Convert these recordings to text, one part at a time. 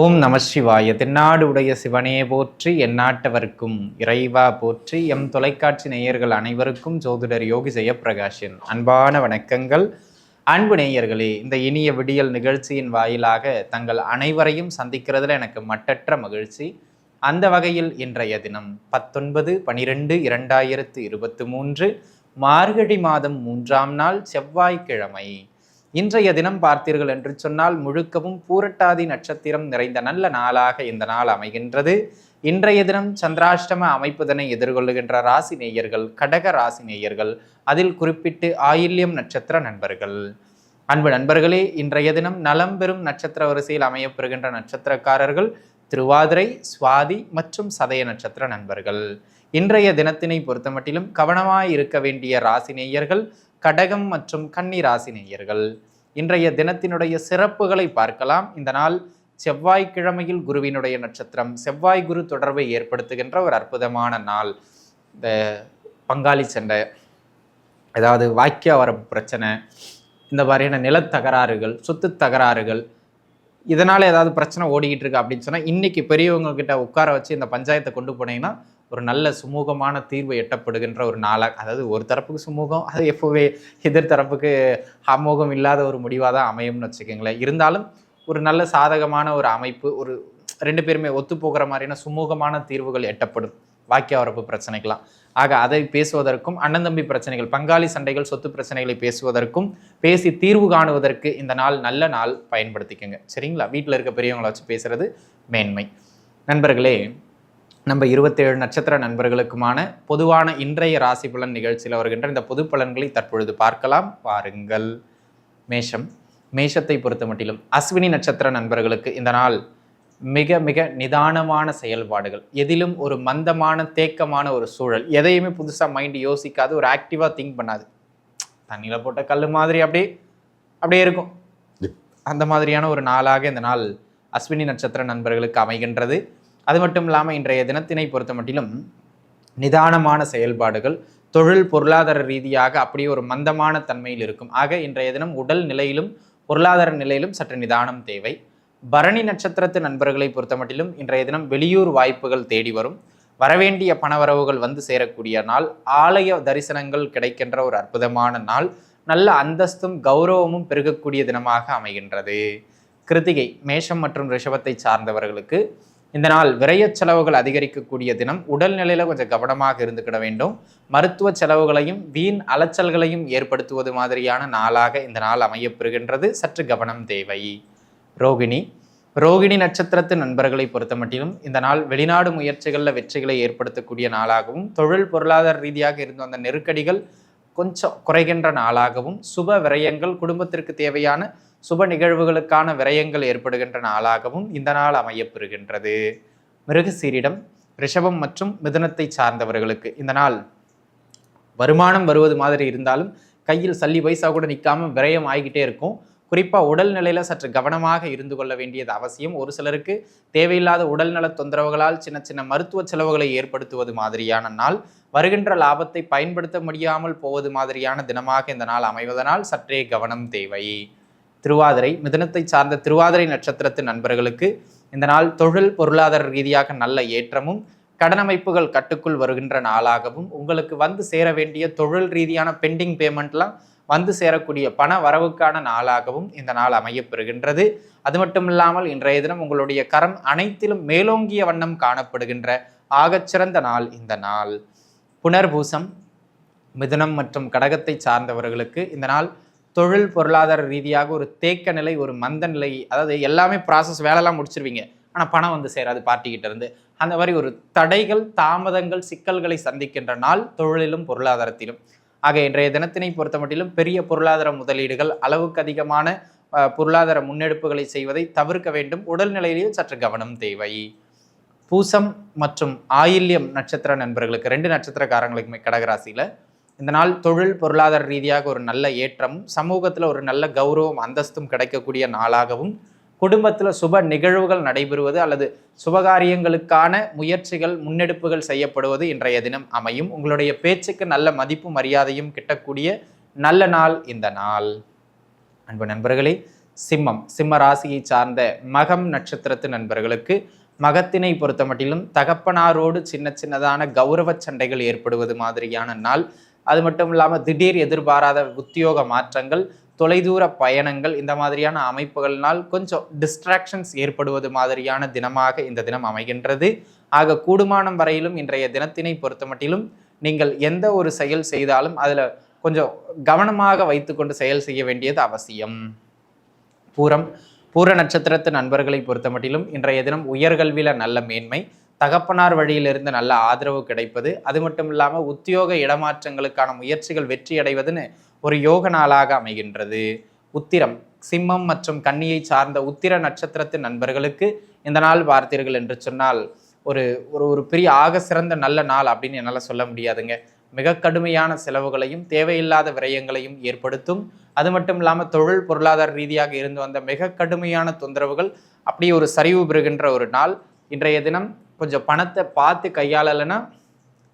ஓம் நம சிவாய. தென்னாடு உடைய சிவனே போற்றி எந்நாட்டவர்க்கும் இறைவா போற்றி எம் தொலைக்காட்சி நேயர்கள் அனைவருக்கும் ஜோதிடர் யோகி ஜெயப்பிரகாஷின் அன்பான வணக்கங்கள். அன்பு நேயர்களே இந்த இனிய விடியல் நிகழ்ச்சியின் வாயிலாக தங்கள் அனைவரையும் சந்திக்கிறதுல எனக்கு மட்டற்ற மகிழ்ச்சி. அந்த வகையில் இன்றைய தினம் பத்தொன்பது பனிரெண்டு இரண்டாயிரத்து இருபத்தி மூன்று மார்கழி மாதம் மூன்றாம் நாள் செவ்வாய்க்கிழமை. இன்றைய தினம் பார்த்தீர்கள் என்று சொன்னால் முழுக்கவும் பூரட்டாதி நட்சத்திரம் நிறைந்த நல்ல நாளாக இந்த நாள் அமைகின்றது. இன்றைய தினம் சந்திராஷ்டம அமைப்பதனை எதிர்கொள்ளுகின்ற ராசி நேயர்கள் கடக ராசி நேயர்கள் அதில் குறிப்பிட்டு ஆயில்யம் நட்சத்திர நண்பர்கள். அன்பு நண்பர்களே இன்றைய தினம் நலம் பெறும் நட்சத்திர வரிசையில் அமையப்பெறுகின்ற நட்சத்திரக்காரர்கள் திருவாதிரை சுவாதி மற்றும் சதய நட்சத்திர நண்பர்கள். இன்றைய தினத்தினை பொறுத்தமட்டிலும் கவனமாய் இருக்க வேண்டிய ராசி நேயர்கள் கடகம் மற்றும் கன்னி ராசி நேயர்கள் இன்றைய தினத்தினுடைய சிறப்புகளை பார்க்கலாம். இந்த நாள் செவ்வாய்க்கிழமையில் குருவினுடைய நட்சத்திரம். செவ்வாய் குரு தொடர்பை ஏற்படுத்துகின்ற ஒரு அற்புதமான நாள். இந்த பங்காளி சண்டை ஏதாவது வாக்கிய வரப்பு பிரச்சனை இந்த மாதிரியான நிலத்தகராறுகள் சொத்து தகராறுகள் இதனால் ஏதாவது பிரச்சனை ஓடிக்கிட்டு இருக்கு அப்படின்னு சொன்னால் இன்றைக்கி பெரியவங்கக்கிட்ட உட்கார வச்சு இந்த பஞ்சாயத்தை கொண்டு போனீங்கன்னா ஒரு நல்ல சுமூகமான தீர்வு எட்டப்படுகின்ற ஒரு நாளாக அதாவது ஒரு தரப்புக்கு சுமூகம் அது எப்போவே எதிர் தரப்புக்கு அமோகம் இல்லாத ஒரு முடிவாக தான் அமையும்னு வச்சுக்கோங்களேன். இருந்தாலும் ஒரு நல்ல சாதகமான ஒரு அமைப்பு ஒரு ரெண்டு பேருமே ஒத்து போகிற மாதிரியான சுமூகமான தீர்வுகள் எட்டப்படும். வாக்கிய வரப்பு பிரச்சனைக்கெல்லாம். ஆக அதை பேசுவதற்கும் அண்ணன் தம்பி பிரச்சனைகள் பங்காளி சண்டைகள் சொத்து பிரச்சனைகளை பேசுவதற்கும் பேசி தீர்வு காணுவதற்கு இந்த நாள் நல்ல நாள் பயன்படுத்திக்கோங்க. சரிங்களா? வீட்டில் இருக்க பெரியவங்களை வச்சு பேசுறது மேன்மை. நண்பர்களே நம்ம இருபத்தேழு நட்சத்திர நண்பர்களுக்குமான பொதுவான இன்றைய ராசி பலன் நிகழ்ச்சியில் வருகின்ற இந்த பொது பலன்களை தற்பொழுது பார்க்கலாம். பாருங்கள் மேஷம். மேஷத்தை பொறுத்த மட்டிலும் அஸ்வினி நட்சத்திர நண்பர்களுக்கு இந்த நாள் மிக மிக நிதானமான செயல்பாடுகள். எதிலும் ஒரு மந்தமான தேக்கமான ஒரு சூழல். எதையுமே புதுசாக மைண்ட் யோசிக்காது ஒரு ஆக்டிவாக திங்க் பண்ணாது. தண்ணியில் போட்ட கல் மாதிரி அப்படியே அப்படியே இருக்கும். அந்த மாதிரியான ஒரு நாளாக இந்த நாள் அஸ்வினி நட்சத்திர நண்பர்களுக்கு அமைகின்றது. அது மட்டும் இல்லாமல் இன்றைய தினத்தினை பொறுத்த மட்டிலும் நிதானமான செயல்பாடுகள் தொழில் பொருளாதார ரீதியாக அப்படியே ஒரு மந்தமான தன்மையில் இருக்கும். ஆக இன்றைய தினம் உடல் நிலையிலும் பொருளாதார நிலையிலும் சற்று நிதானம் தேவை. பரணி நட்சத்திரத்து நண்பர்களை பொறுத்தமட்டிலும் இன்றைய தினம் வெளியூர் வாய்ப்புகள் தேடி வரும். வரவேண்டிய பணவரவுகள் வந்து சேரக்கூடிய நாள். ஆலய தரிசனங்கள் கிடைக்கின்ற ஒரு அற்புதமான நாள். நல்ல அந்தஸ்தும் கௌரவமும் பெருகக்கூடிய தினமாக அமைகின்றது. கிருத்திகை மேஷம் மற்றும் ரிஷபத்தை சார்ந்தவர்களுக்கு இந்த நாள் விரைய செலவுகள் அதிகரிக்கக்கூடிய தினம் உடல்நிலையில் கொஞ்சம் கவனமாக இருந்துக்கிட வேண்டும். மருத்துவ செலவுகளையும் வீண் அலைச்சல்களையும் ஏற்படுத்துவது மாதிரியான நாளாக இந்த நாள் அமையப்பெறுகின்றது. சற்று கவனம் தேவை. ரோகிணி. ரோகிணி நட்சத்திரத்து நண்பர்களை பொறுத்தமட்டிலும் இந்த நாள் வெளிநாடு முயற்சிகளில் வெற்றிகளை ஏற்படுத்தக்கூடிய நாளாகவும் தொழில் பொருளாதார ரீதியாக இருந்த அந்த நெருக்கடிகள் கொஞ்சம் குறைகின்ற நாளாகவும் சுப விரயங்கள் குடும்பத்திற்கு தேவையான சுப நிகழ்வுகளுக்கான விரயங்கள் ஏற்படுகின்ற நாளாகவும் இந்த நாள் அமையப்பெறுகின்றது. மிருகசீரிடம் ரிஷபம் மற்றும் மிதுனத்தை சார்ந்தவர்களுக்கு இந்த நாள் வருமானம் வருவது மாதிரி இருந்தாலும் கையில் சல்லி பைசா கூட நிற்காம விரயம் ஆகிக்கிட்டே இருக்கும். குறிப்பாக உடல்நிலையில் சற்று கவனமாக இருந்து கொள்ள வேண்டியது அவசியம். ஒரு சிலருக்கு தேவையில்லாத உடல்நல தொந்தரவுகளால் சின்ன சின்ன மருத்துவ செலவுகளை ஏற்படுத்துவது மாதிரியான நாள். வருகின்ற லாபத்தை பயன்படுத்த முடியாமல் போவது மாதிரியான தினமாக இந்த நாள் அமைவதனால் சற்றே கவனம் தேவை. திருவாதிரை மிதனத்தை சார்ந்த திருவாதிரை நட்சத்திரத்து நண்பர்களுக்கு இந்த நாள் தொழில் பொருளாதார ரீதியாக நல்ல ஏற்றமும் கடனமைப்புகள் கட்டுக்குள் வருகின்ற நாளாகவும் உங்களுக்கு வந்து சேர வேண்டிய தொழில் ரீதியான பெண்டிங் பேமெண்ட்லாம் வந்து சேரக்கூடிய பண வரவுக்கான நாளாகவும் இந்த நாள் அமையப்பெறுகின்றது. அது மட்டும் இல்லாமல் இன்றைய தினம் உங்களுடைய கரம் அனைத்திலும் மேலோங்கிய வண்ணம் காணப்படுகின்ற ஆகச்சிறந்த நாள் இந்த நாள். புனர்பூசம் மிதுனம் மற்றும் கடகத்தை சார்ந்தவர்களுக்கு இந்த நாள் தொழில் பொருளாதார ரீதியாக ஒரு தேக்க நிலை ஒரு மந்த நிலை அதாவது எல்லாமே ப்ராசஸ் வேலைலாம் முடிச்சிருவீங்க. ஆனால் பணம் வந்து சேராது பார்ட்டிக்கிட்ட இருந்து. அந்த மாதிரி ஒரு தடைகள் தாமதங்கள் சிக்கல்களை சந்திக்கின்ற நாள் தொழிலிலும் பொருளாதாரத்திலும். ஆக இன்றைய தினத்தினை பொறுத்த மட்டிலும் பெரிய பொருளாதார முதலீடுகள் அளவுக்கு அதிகமான பொருளாதார முன்னெடுப்புகளை செய்வதை தவிர்க்க வேண்டும். உடல்நிலையிலேயும் சற்று கவனம் தேவை. பூசம் மற்றும் ஆயில்யம் நட்சத்திர நண்பர்களுக்கு ரெண்டு நட்சத்திரக்காரங்களுக்குமே கடகராசியில் இந்த நாள் தொழில் பொருளாதார ரீதியாக ஒரு நல்ல ஏற்றமும் சமூகத்தில் ஒரு நல்ல கௌரவம் அந்தஸ்தும் கிடைக்கக்கூடிய நாளாகவும் குடும்பத்தில் சுப நிகழ்வுகள் நடைபெறுவது அல்லது சுபகாரியங்களுக்கான முயற்சிகள் முன்னெடுப்புகள் செய்யப்படுவது இன்றைய தினம் அமையும். உங்களுடைய பேச்சுக்கு நல்ல மதிப்பு மரியாதையும் கிட்டக்கூடிய நல்ல நாள் இந்த நாள். அன்பு நண்பர்களே சிம்மம் சிம்ம ராசியை சார்ந்த மகம் நட்சத்திரத்து நண்பர்களுக்கு மகத்தினை பொறுத்த மட்டிலும் தகப்பனாரோடு சின்ன சின்னதான கௌரவ சண்டைகள் ஏற்படுவது மாதிரியான நாள். அது மட்டும் இல்லாமல் திடீர் எதிர்பாராத உத்தியோக மாற்றங்கள் தொலைதூர பயணங்கள் இந்த மாதிரியான அமைப்புகள்னால் கொஞ்சம் டிஸ்ட்ராக்ஷன்ஸ் ஏற்படுவது மாதிரியான தினமாக இந்த தினம் அமைகின்றது. ஆக கூடுமானம் வரையிலும் இன்றைய தினத்தினை பொறுத்தமட்டிலும் நீங்கள் எந்த ஒரு செயல் செய்தாலும் அதில் கொஞ்சம் கவனமாக வைத்துக்கொண்டு செயல் செய்ய வேண்டியது அவசியம். பூரம் பூர நட்சத்திரத்து நண்பர்களை பொறுத்தமட்டிலும் இன்றைய தினம் உயர்கல்வியில் நல்ல மேன்மை தகப்பனார் வழியிலிருந்து நல்ல ஆதரவு கிடைப்பது. அது மட்டும் இல்லாமல் உத்தியோக இடமாற்றங்களுக்கான முயற்சிகள் வெற்றியடைவதுன்னு ஒரு யோக நாளாக அமைகின்றது. உத்திரம் சிம்மம் மற்றும் கன்னியை சார்ந்த உத்திர நட்சத்திரத்து நண்பர்களுக்கு இந்த நாள் பார்த்தீர்கள் என்று சொன்னால் ஒரு ஒரு ஒரு பெரிய ஆக சிறந்த நல்ல நாள் அப்படின்னு என்னால் சொல்ல முடியாதுங்க. மிக கடுமையான செலவுகளையும் தேவையில்லாத விரயங்களையும் ஏற்படுத்தும். அது மட்டும் இல்லாமல் தொழில் பொருளாதார ரீதியாக இருந்து வந்த மிக கடுமையான தொந்தரவுகள் அப்படியே ஒரு சரிவு பெறுகின்ற ஒரு நாள். இன்றைய தினம் கொஞ்சம் பணத்தை பார்த்து கையாளலைன்னா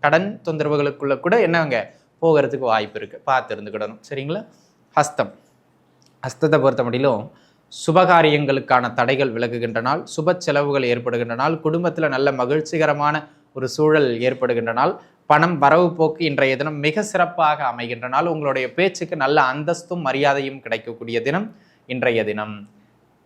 கடன் தொந்தரவுகளுக்குள்ளே கூட என்னங்க போகிறதுக்கு வாய்ப்பு இருக்குது பார்த்து இருந்துக்கிடணும். சரிங்களா? ஹஸ்தம். ஹஸ்தத்தை பொறுத்த முடியலும் சுபகாரியங்களுக்கான தடைகள் விலகுகின்ற நாள் சுப செலவுகள் ஏற்படுகின்ற நாள் குடும்பத்தில் நல்ல மகிழ்ச்சிகரமான ஒரு சூழல் ஏற்படுகின்ற நாள் பணம் வரவு போக்கு இன்றைய தினம் மிக சிறப்பாக அமைகின்ற நாள் உங்களுடைய பேச்சுக்கு நல்ல அந்தஸ்தும் மரியாதையும் கிடைக்கக்கூடிய தினம் இன்றைய தினம்.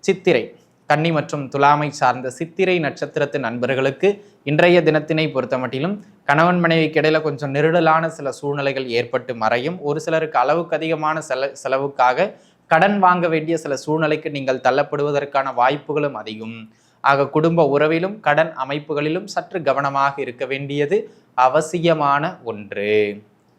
சித்திரை. கன்னி மற்றும் துலாமை சார்ந்த சித்திரை நட்சத்திரத்து நண்பர்களுக்கு இன்றைய தினத்தினை பொறுத்த மட்டிலும் கணவன் மனைவிக்கு இடையில கொஞ்சம் நெருடலான சில சூழ்நிலைகள் ஏற்பட்டு மறையும். ஒரு சிலருக்கு அளவுக்கு அதிகமான செல செலவுக்காக கடன் வாங்க வேண்டிய சில சூழ்நிலைக்கு நீங்கள் தள்ளப்படுவதற்கான வாய்ப்புகளும் அதிகம். ஆக குடும்ப உறவிலும் கடன் அமைப்புகளிலும் சற்று கவனமாக இருக்க வேண்டியது அவசியமான ஒன்று.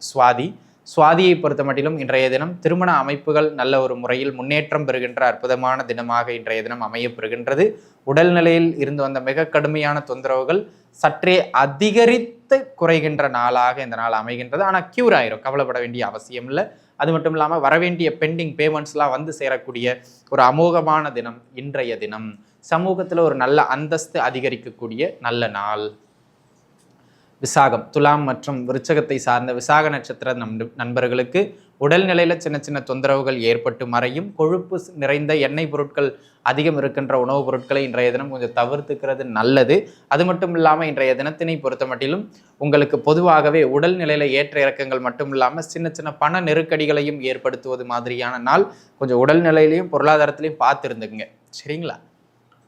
சுவாதி சுவாதியை பொறுத்த மட்டிலும் இன்றைய தினம் திருமண அமைப்புகள் நல்ல ஒரு முறையில் முன்னேற்றம் பெறுகின்ற அற்புதமான தினமாக இன்றைய தினம் அமையப்பெறுகின்றது. உடல்நிலையில் இருந்து வந்த மிக கடுமையான தொந்தரவுகள் சற்றே அதிகரித்து குறைகின்ற நாளாக இந்த நாள் அமைகின்றது. ஆனால் கியூர் ஆயிரும். கவலைப்பட வேண்டிய அவசியம் இல்லை. அது மட்டும் இல்லாமல் வரவேண்டிய பெண்டிங் பேமெண்ட்ஸ்லாம் வந்து சேரக்கூடிய ஒரு அமோகமான தினம் இன்றைய தினம். சமூகத்தில் ஒரு நல்ல அந்தஸ்து அதிகரிக்கக்கூடிய நல்ல நாள். விசாகம் துலாம் மற்றும் விருச்சகத்தை சார்ந்த விசாக நட்சத்திர நண்பர்களுக்கு உடல்நிலையில் சின்ன சின்ன தொந்தரவுகள் ஏற்பட்டு மறையும் கொழுப்பு நிறைந்த எண்ணெய் பொருட்கள் அதிகம் இருக்கின்ற உணவுப் பொருட்களை இன்றைய தினம் கொஞ்சம் தவிர்த்துக்கிறது நல்லது. அது மட்டும் இல்லாமல் இன்றைய தினத்தினை பொறுத்த மட்டிலும் உங்களுக்கு பொதுவாகவே உடல்நிலையில் ஏற்ற இறக்கங்கள் மட்டும் இல்லாமல் சின்ன சின்ன பண நெருக்கடிகளையும் ஏற்படுத்துவது மாதிரியான நாள் கொஞ்சம் உடல்நிலையிலையும் பொருளாதாரத்திலையும் பார்த்துருந்துங்க சரிங்களா?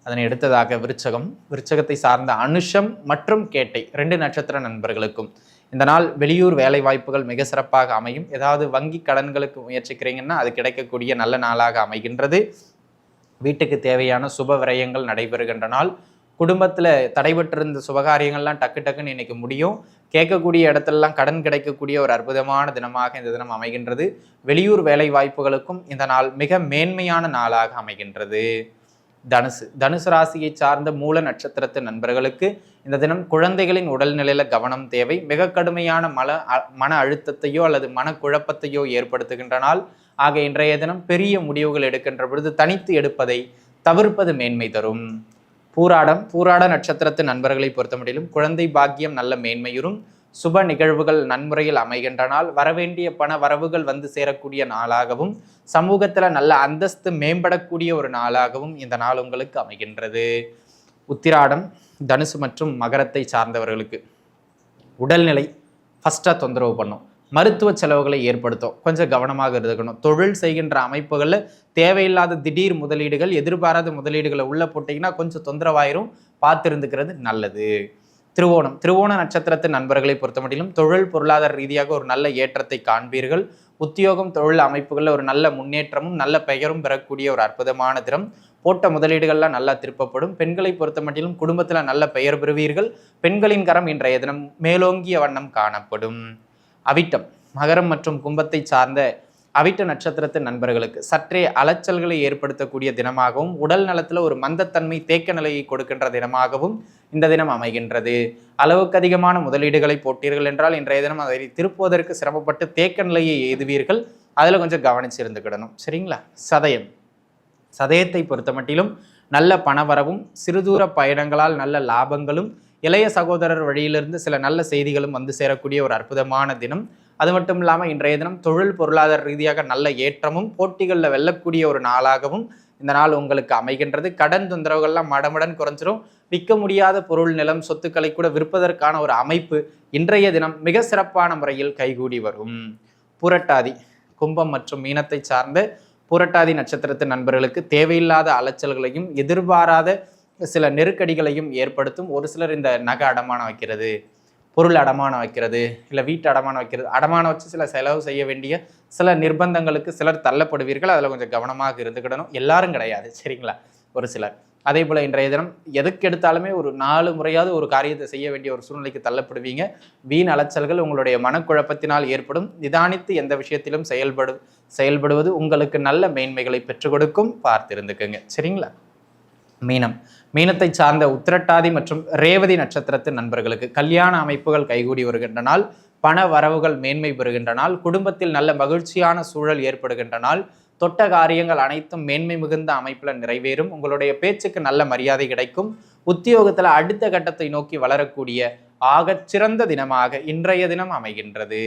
அதனை எடுத்ததாக விருச்சகம் விருச்சகத்தை சார்ந்த அனுஷம் மற்றும் கேட்டை ரெண்டு நட்சத்திர நண்பர்களுக்கும். இந்த நாள் வெளியூர் வேலை வாய்ப்புகள் மிக சிறப்பாக அமையும். ஏதாவது வங்கி கடன்களுக்கு முயற்சிக்கிறீங்கன்னா அது கிடைக்கக்கூடிய நல்ல நாளாக அமைகின்றது. வீட்டுக்கு தேவையான சுப விரயங்கள் நடைபெறுகின்ற நாள். குடும்பத்தில் தடைபட்டிருந்த சுபகாரியங்கள்லாம் டக்கு டக்குன்னு இன்றைக்கி முடியும். கேட்கக்கூடிய இடத்துலலாம் கடன் கிடைக்கக்கூடிய ஒரு அற்புதமான தினமாக இந்த தினம் அமைகின்றது. வெளியூர் வேலை வாய்ப்புகளுக்கும் இந்த நாள் மிக மேன்மையான நாளாக அமைகின்றது. தனுசு. தனுசு ராசியை சார்ந்த மூல நட்சத்திரத்து நண்பர்களுக்கு இந்த தினம் குழந்தைகளின் உடல்நிலையில கவனம் தேவை. மிக கடுமையான மல மன அழுத்தத்தையோ அல்லது மனக்குழப்பத்தையோ ஏற்படுத்துகின்ற நாள். ஆக இன்றைய தினம் பெரிய முடிவுகள் எடுக்கின்ற பொழுது தனித்து எடுப்பதை தவிர்ப்பது மேன்மை தரும். பூராடம் பூராட நட்சத்திரத்து நண்பர்களை பொறுத்தமட்டிலும் குழந்தை பாக்கியம் நல்ல மேன்மையுறும். சுப நிகழ்வுகள் நன்முறையில் அமைகின்ற நாள். வரவேண்டிய பண வரவுகள் வந்து சேரக்கூடிய நாளாகவும் சமூகத்தில் நல்ல அந்தஸ்து மேம்படக்கூடிய ஒரு நாளாகவும் இந்த நாள் உங்களுக்கு அமைகின்றது. உத்திராடம் தனுசு மற்றும் மகரத்தை சார்ந்தவர்களுக்கு உடல்நிலை ஃபஸ்ட்டாக தொந்தரவு பண்ணும். மருத்துவ செலவுகளை ஏற்படுத்தும். கொஞ்சம் கவனமாக இருக்கணும். தொழில் செய்கின்ற அமைப்புகளில் தேவையில்லாத திடீர் முதலீடுகள் எதிர்பாராத முதலீடுகளை உள்ளே போட்டிங்கன்னா கொஞ்சம் தொந்தரவாயிரும். பார்த்துருந்துக்கிறது நல்லது. திருவோணம். திருவோண நட்சத்திரத்தின் நண்பர்களை பொறுத்தமட்டிலும் தொழில் பொருளாதார ரீதியாக ஒரு நல்ல ஏற்றத்தை காண்பீர்கள். உத்தியோகம் தொழில் அமைப்புகளில் ஒரு நல்ல முன்னேற்றமும் நல்ல பெயரும் பெறக்கூடிய ஒரு அற்புதமான தினம். போட்ட முதலீடுகள்லாம் நல்லா திருப்பப்படும். பெண்களை பொறுத்த மட்டிலும் குடும்பத்தில் நல்ல பெயர் பெறுவீர்கள். பெண்களின் கரம் இன்றைய தினம் மேலோங்கிய வண்ணம் காணப்படும். அவிட்டம் மகரம் மற்றும் கும்பத்தை சார்ந்த அவிட்ட நட்சத்திரத்தின் நண்பர்களுக்கு சற்றே அலைச்சல்களை ஏற்படுத்தக்கூடிய தினமாகவும் உடல் நலத்தில் ஒரு மந்தத்தன்மை தேக்க நிலையை கொடுக்கின்ற தினமாகவும் இந்த தினம் அமைகின்றது. அளவுக்கு அதிகமான முதலீடுகளை போட்டீர்கள் என்றால் இன்றைய தினம் அதை திருப்புவதற்கு சிரமப்பட்டு தேக்க நிலையை எய்துவீர்கள். அதில் கொஞ்சம் கவனிச்சு இருந்துக்கிடணும். சரிங்களா? சதயம். சதயத்தை பொறுத்த மட்டிலும் நல்ல பணவரவும் சிறுதூர பயணங்களால் நல்ல லாபங்களும் இளைய சகோதரர் வழியிலிருந்து சில நல்ல செய்திகளும் வந்து சேரக்கூடிய ஒரு அற்புதமான தினம். அது மட்டும் இல்லாமல் இன்றைய தினம் தொழில் பொருளாதார ரீதியாக நல்ல ஏற்றமும் போட்டிகளில் வெல்லக்கூடிய ஒரு நாளாகவும் இந்த நாள் உங்களுக்கு அமைகின்றது. கடன் தொந்தரவுகள்லாம் மடமடன் குறைஞ்சிரும். விற்க முடியாத பொருள் நிலம் சொத்துக்களை கூட விற்பதற்கான ஒரு அமைப்பு இன்றைய தினம் மிக சிறப்பான முறையில் கைகூடி வரும். புரட்டாதி கும்பம் மற்றும் மீனத்தை சார்ந்த புரட்டாதி நட்சத்திரத்து நண்பர்களுக்கு தேவையில்லாத அலைச்சல்களையும் எதிர்பாராத சில நெருக்கடிகளையும் ஏற்படுத்தும் ஒரு சிலர் இந்த நகை அடமானம் வைக்கிறது. பொருள் அடமானம் வைக்கிறது இல்லை வீட்டு அடமானம் வைக்கிறது. அடமானம் வச்சு சில செலவு செய்ய வேண்டிய சில நிர்பந்தங்களுக்கு சிலர் தள்ளப்படுவீர்கள். அதில் கொஞ்சம் கவனமாக இருந்துக்கிடணும். எல்லாரும் கிடையாது சரிங்களா? ஒரு சிலர். அதே போல் இன்றைய தினம் எதுக்கு எடுத்தாலுமே ஒரு நாலு முறையாவது ஒரு காரியத்தை செய்ய வேண்டிய ஒரு சூழ்நிலைக்கு தள்ளப்படுவீங்க. வீண் அலைச்சல்கள் உங்களுடைய மனக்குழப்பத்தினால் ஏற்படும். நிதானித்து எந்த விஷயத்திலும் செயல்படு செயல்படுவது உங்களுக்கு நல்ல மேன்மைகளை பெற்றுக் கொடுக்கும். பார்த்திருந்துக்குங்க. சரிங்களா? மீனம். மீனத்தை சார்ந்த உத்திரட்டாதி மற்றும் ரேவதி நட்சத்திரத்து நண்பர்களுக்கு கல்யாண அமைப்புகள் கைகூடி வருகின்ற நாள் பண வரவுகள் மேன்மை பெறுகின்ற நாள் குடும்பத்தில் நல்ல மகிழ்ச்சியான சூழல் ஏற்படுகின்ற நாள் தொட்ட காரியங்கள் அனைத்தும் மேன்மை மிகுந்த அமைப்பில் நிறைவேறும். உங்களுடைய பேச்சுக்கு நல்ல மரியாதை கிடைக்கும். உத்தியோகத்தில் அடுத்த கட்டத்தை நோக்கி வளரக்கூடிய ஆகச் சிறந்த தினமாக இன்றைய தினம் அமைகின்றது.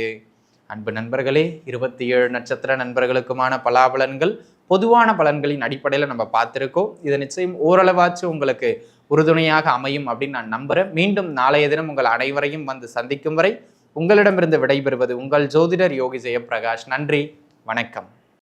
அன்பு நண்பர்களே இருபத்தி ஏழு நட்சத்திர நண்பர்களுக்குமான பலாபலன்கள் பொதுவான பலன்களின் அடிப்படையில் நம்ம பார்த்துருக்கோம். இது நிச்சயம் ஓரளவாச்சும் உங்களுக்கு உறுதுணையாக அமையும் அப்படின்னு நான் நம்புகிறேன் மீண்டும் நாளைய தினம் உங்கள் அனைவரையும் வந்து சந்திக்கும் வரை உங்களிடமிருந்து விடைபெறுவது உங்கள் ஜோதிடர் யோகி ஜெயபிரகாஷ் நன்றி வணக்கம்.